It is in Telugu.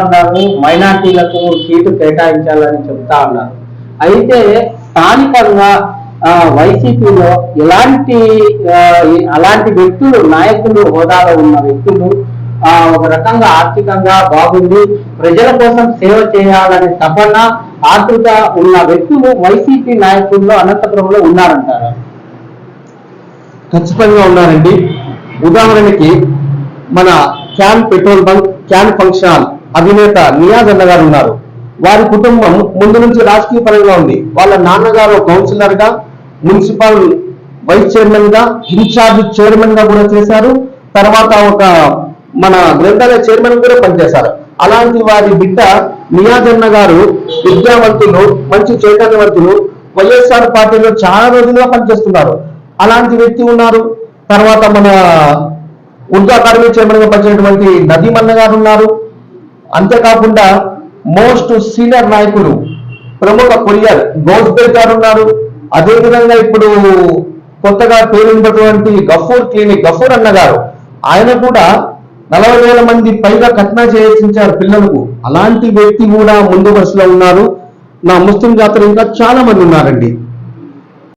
అన్నారు మైనార్టీలకు సీటు కేటాయించాలని చెప్తా ఉన్నారు. అయితే స్థానికంగా వైసీపీలో ఎలాంటి అలాంటి వ్యక్తులు నాయకులు హోదాలో ఉన్న వ్యక్తులు ఒక రకంగా ఆర్థికంగా బాగుంది ప్రజల కోసం సేవ చేయాలనే తపన ఆతృత ఉన్న వ్యక్తులు వైసీపీ నాయకుల్లో అనంతపురంలో ఉన్నారంటారా? ఖచ్చితంగా ఉన్నారండి. ఉదాహరణకి మన can petrol bunk can function అధినేత నియాజ్ అన్నగారు ఉన్నారు. వారి కుటుంబం ముందు నుంచి రాజకీయ పరంగా ఉంది. వాళ్ళ నాన్నగారు కౌన్సిలర్గా మున్సిపల్ వైస్ చైర్మన్గా ఇన్ఛార్జ్ చైర్మన్గా కూడా చేశారు. తర్వాత ఒక మన గ్రంథాలయ చైర్మన్ కూడా పనిచేశారు. అలాంటి వారి బిడ్డ నియాజన్న గారు విద్యావంతులు మంచి చైతన్యవంతులు వైఎస్ఆర్ పార్టీలో చాలా రోజులుగా పనిచేస్తున్నారు. అలాంటి వ్యక్తి ఉన్నారు. తర్వాత మన ఉర్దూ అకాడమీ చైర్మన్గా పనిచేసినటువంటి నదీమన్న గారు ఉన్నారు. అంతేకాకుండా మోస్ట్ సీనియర్ నాయకులు ప్రముఖ కొరియర్ గౌస్బెల్ గారు ఉన్నారు. అదేవిధంగా ఇప్పుడు కొత్తగా పేరున్నటువంటి గఫూర్ క్లినిక్ గఫూర్ అన్న గారు ఆయన కూడా నలభై వేల మంది పైగా కట్న చేయించారు పిల్లలకు. అలాంటి వ్యక్తి కూడా ముందు వరుసలో ఉన్నారు. నా ముస్లిం జాతర ఇంకా చాలా మంది ఉన్నారండి.